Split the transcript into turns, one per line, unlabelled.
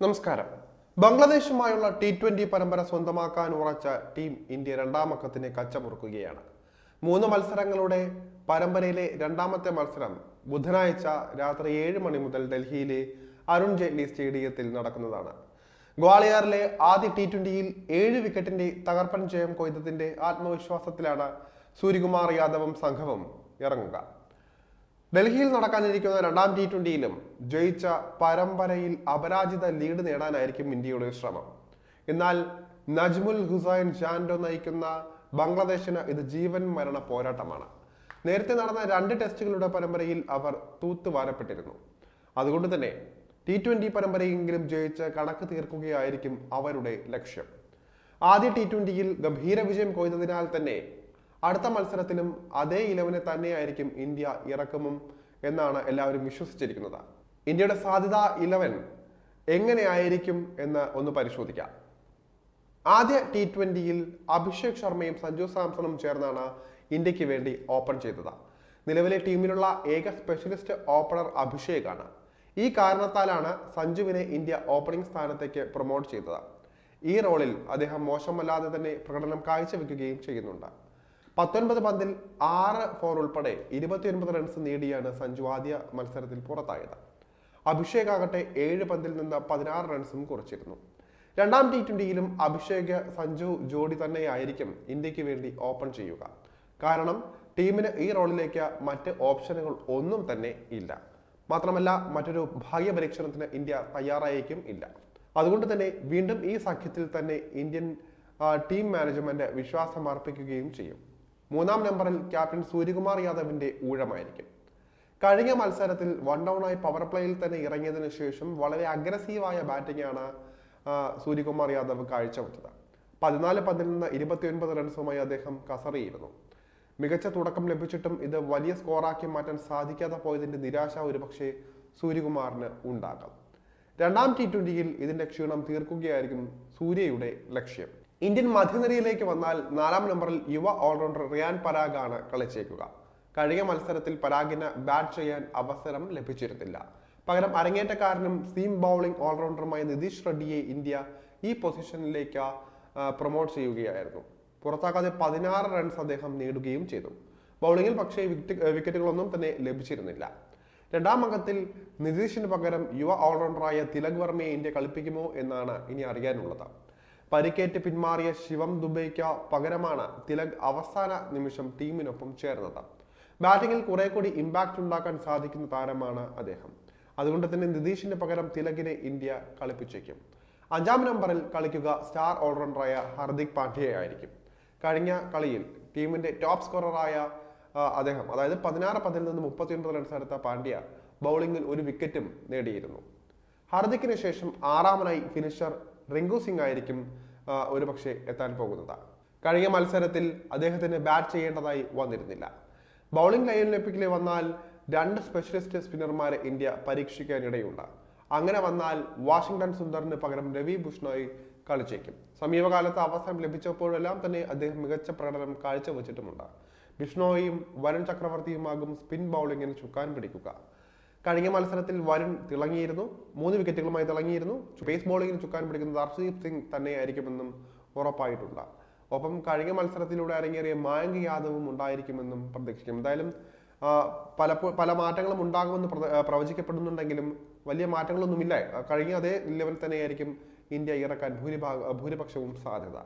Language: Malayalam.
നമസ്കാരം. ബംഗ്ലാദേശുമായുള്ള ടി ട്വന്റി പരമ്പര സ്വന്തമാക്കാൻ ഉറച്ച ടീം ഇന്ത്യ രണ്ടാമക്കത്തിന് കച്ചമുറുക്കുകയാണ്. മൂന്ന് മത്സരങ്ങളുടെ പരമ്പരയിലെ രണ്ടാമത്തെ മത്സരം ബുധനാഴ്ച രാത്രി ഏഴ് മണി മുതൽ ഡൽഹിയിലെ അരുൺ ജെയ്റ്റ്ലി സ്റ്റേഡിയത്തിൽ നടക്കുന്നതാണ്. ഗ്വാളിയാറിലെ ആദ്യ ടി ട്വന്റിയിൽ ഏഴ് വിക്കറ്റിന്റെ തകർപ്പൻ ജയം കൊയ്തതിന്റെ ആത്മവിശ്വാസത്തിലാണ് സൂര്യകുമാർ യാദവും സംഘവും ഇറങ്ങുക. ഡൽഹിയിൽ നടക്കാനിരിക്കുന്ന രണ്ടാം ടി ട്വന്റിയിലും ജയിച്ച പരമ്പരയിൽ അപരാജിത ലീഡ് നേടാനായിരിക്കും ഇന്ത്യയുടെ ശ്രമം. എന്നാൽ നജ്മുൽ ഹുസൈൻ ജാൻഡോ നയിക്കുന്ന ബംഗ്ലാദേശിന് ഇത് ജീവൻ മരണ പോരാട്ടമാണ്. നേരത്തെ നടന്ന രണ്ട് ടെസ്റ്റുകളുടെ പരമ്പരയിൽ അവർ തൂത്തുവാരപ്പെട്ടിരുന്നു. അതുകൊണ്ട് തന്നെ ടി ട്വന്റി പരമ്പരയെങ്കിലും ജയിച്ച് കണക്ക് തീർക്കുകയായിരിക്കും അവരുടെ ലക്ഷ്യം. ആദ്യ ടി ട്വന്റിയിൽ ഗംഭീര വിജയം കൊയ്തതിനാൽ തന്നെ അടുത്ത മത്സരത്തിലും അതേ ഇലവനെ തന്നെയായിരിക്കും ഇന്ത്യ ഇറക്കുമും എന്നാണ് എല്ലാവരും വിശ്വസിച്ചിരിക്കുന്നത്. ഇന്ത്യയുടെ സാധ്യത ഇലവൻ എങ്ങനെയായിരിക്കും എന്ന് ഒന്ന് പരിശോധിക്കാം. ആദ്യ ടി ട്വന്റിയിൽ അഭിഷേക് ശർമ്മയും സഞ്ജു സാംസണും ചേർന്നാണ് ഇന്ത്യയ്ക്ക് വേണ്ടി ഓപ്പൺ ചെയ്തത്. നിലവിലെ ടീമിലുള്ള ഏക സ്പെഷ്യലിസ്റ്റ് ഓപ്പണർ അഭിഷേകാണ്. ഈ കാരണത്താലാണ് സഞ്ജുവിനെ ഇന്ത്യ ഓപ്പണിംഗ് സ്ഥാനത്തേക്ക് പ്രൊമോട്ട് ചെയ്തത്. ഈ റോളിൽ അദ്ദേഹം മോശമല്ലാതെ തന്നെ പ്രകടനം കാഴ്ചവെക്കുകയും ചെയ്യുന്നുണ്ട്. പത്തൊൻപത് പന്തിൽ ആറ് ഫോർ ഉൾപ്പെടെ ഇരുപത്തിയൊൻപത് റൺസ് നേടിയാണ് സഞ്ജു ആദ്യ മത്സരത്തിൽ പുറത്തായത്. അഭിഷേക് ആകട്ടെ ഏഴ് പന്തിൽ നിന്ന് പതിനാറ് റൺസും കുറിച്ചിരുന്നു. രണ്ടാം ടി ട്വന്റിയിലും അഭിഷേക് സഞ്ജു ജോഡി തന്നെയായിരിക്കും ഇന്ത്യയ്ക്ക് വേണ്ടി ഓപ്പൺ ചെയ്യുക. കാരണം ടീമിന് ഈ റോളിലേക്ക് മറ്റ് ഓപ്ഷനുകൾ ഒന്നും തന്നെ ഇല്ല. മാത്രമല്ല മറ്റൊരു ഭാഗ്യ പരീക്ഷണത്തിന് ഇന്ത്യ തയ്യാറായേക്കും ഇല്ല. അതുകൊണ്ട് തന്നെ വീണ്ടും ഈ സഖ്യത്തിൽ തന്നെ ഇന്ത്യൻ ടീം മാനേജ്മെന്റ് വിശ്വാസം അർപ്പിക്കുകയും ചെയ്യും. മൂന്നാം നമ്പറിൽ ക്യാപ്റ്റൻ സൂര്യകുമാർ യാദവിന്റെ ഊഴമായിരിക്കും. കഴിഞ്ഞ മത്സരത്തിൽ വൺ ഡൗണായി പവർ പ്ലേയിൽ തന്നെ ഇറങ്ങിയതിനു ശേഷം വളരെ അഗ്രസീവായ ബാറ്റിംഗ് ആണ് സൂര്യകുമാർ യാദവ് കാഴ്ചവെച്ചത്. പതിനാല് പന്തിൽ നിന്ന് ഇരുപത്തിയൊൻപത് റൺസുമായി അദ്ദേഹം കസറിയിരുന്നു. മികച്ച തുടക്കം ലഭിച്ചിട്ടും ഇത് വലിയ സ്കോറാക്കി മാറ്റാൻ സാധിക്കാതെ പോയതിന്റെ നിരാശ ഒരുപക്ഷെ സൂര്യകുമാറിന് ഉണ്ടാകാം. രണ്ടാം ടി ട്വന്റിയിൽ ഇതിന്റെ ക്ഷീണം തീർക്കുകയായിരിക്കും സൂര്യയുടെ ലക്ഷ്യം. ഇന്ത്യൻ മധ്യനിരയിലേക്ക് വന്നാൽ നാലാം നമ്പറിൽ യുവ ഓൾറൗണ്ടർ റിയാൻ പരാഗ് ആണ് കളിച്ചേക്കുക. കഴിഞ്ഞ മത്സരത്തിൽ പരാഗിന് ബാറ്റ് ചെയ്യാൻ അവസരം ലഭിച്ചിരുന്നില്ല. പകരം അരങ്ങേറ്റക്കാരനും സീം ബൗളിംഗ് ഓൾറൗണ്ടറുമായ നിതീഷ് റെഡ്ഡിയെ ഇന്ത്യ ഈ പൊസിഷനിലേക്ക് പ്രൊമോട്ട് ചെയ്യുകയായിരുന്നു. പുറത്താക്കാതെ പതിനാറ് റൺസ് അദ്ദേഹം നേടുകയും ചെയ്തു. ബൗളിംഗിൽ പക്ഷേ വിക്കറ്റ് വിക്കറ്റുകളൊന്നും തന്നെ ലഭിച്ചിരുന്നില്ല. രണ്ടാം അംഗത്തിൽ നിതീഷിന് പകരം യുവ ഓൾറൗണ്ടറായ തിലക് വർമ്മയെ ഇന്ത്യ കളിപ്പിക്കുമോ എന്നാണ് ഇനി അറിയാനുള്ളത്. പരിക്കേറ്റ് പിന്മാറിയ ശിവം ദുബൈക്ക് പകരമാണ് തിലക് അവസാന നിമിഷം ടീമിനൊപ്പം ചേർന്നത്. ബാറ്റിംഗിൽ കുറെ കൂടി ഇമ്പാക്റ്റ് ഉണ്ടാക്കാൻ സാധിക്കുന്ന താരമാണ് അദ്ദേഹം. അതുകൊണ്ട് തന്നെ നിതീഷിന് പകരം തിലകിനെ ഇന്ത്യ കളിപ്പിച്ചേക്കും. അഞ്ചാം നമ്പറിൽ കളിക്കുക സ്റ്റാർ ഓൾറൗണ്ടറായ ഹർദിക് പാണ്ഡ്യയായിരിക്കും കഴിഞ്ഞ കളിയിൽ ടീമിന്റെ ടോപ്പ് സ്കോററായ അദ്ദേഹം അതായത് പതിനാറ് പതിൽ നിന്ന് മുപ്പത്തിയൊൻപത് റൺസ് എടുത്ത പാണ്ഡ്യ ബൗളിംഗിൽ ഒരു വിക്കറ്റും നേടിയിരുന്നു. ഹാർദിക്കിന് ശേഷം ആറാമനായി ഫിനിഷർ റിങ്കു സിംഗ് ആയിരിക്കും ഒരു പക്ഷേ എത്താൻ പോകുന്നത്. കഴിഞ്ഞ മത്സരത്തിൽ അദ്ദേഹത്തിന് ബാറ്റ് ചെയ്യേണ്ടതായി വന്നിരുന്നില്ല. ബൗളിംഗ് ലൈനിലേക്ക് വന്നാൽ രണ്ട് സ്പെഷ്യലിസ്റ്റ് സ്പിന്നർമാരെ ഇന്ത്യ പരീക്ഷിക്കാനിടയുണ്ട്. അങ്ങനെ വന്നാൽ വാഷിംഗ്ടൺ സുന്ദറിന് പകരം രവി ബുഷ്ണോയി കളിച്ചേക്കും. സമീപകാലത്ത് അവസരം ലഭിച്ചപ്പോഴെല്ലാം തന്നെ അദ്ദേഹം മികച്ച പ്രകടനം കാഴ്ചവെച്ചിട്ടുമുണ്ട്. ബിഷ്ണോയും വരുൺ ചക്രവർത്തിയുമാകും സ്പിൻ ബൗളിങ്ങിന് ചുക്കാൻ പിടിക്കുക. കഴിഞ്ഞ മത്സരത്തിൽ വരുൺ തിളങ്ങിയിരുന്നു. മൂന്ന് വിക്കറ്റുകളുമായി തിളങ്ങിയിരുന്നു. പേസ് ബോളിങ്ങിന് ചുക്കാൻ പിടിക്കുന്നത് ഹർഷദീപ് സിംഗ് തന്നെയായിരിക്കുമെന്നും ഉറപ്പായിട്ടുണ്ട്. ഒപ്പം കഴിഞ്ഞ മത്സരത്തിലൂടെ അരങ്ങേറിയ മായങ്ക് യാദവും ഉണ്ടായിരിക്കുമെന്നും പ്രതീക്ഷിക്കും. എന്തായാലും പലപ്പോൾ പല മാറ്റങ്ങളും ഉണ്ടാകുമെന്ന് പ്രവചിക്കപ്പെടുന്നുണ്ടെങ്കിലും വലിയ മാറ്റങ്ങളൊന്നുമില്ല. കഴിഞ്ഞ അതേ ലെവൽ തന്നെയായിരിക്കും ഇന്ത്യ ഇറക്കാൻ ഭൂരിഭാഗ ഭൂരിപക്ഷവും സാധ്യത.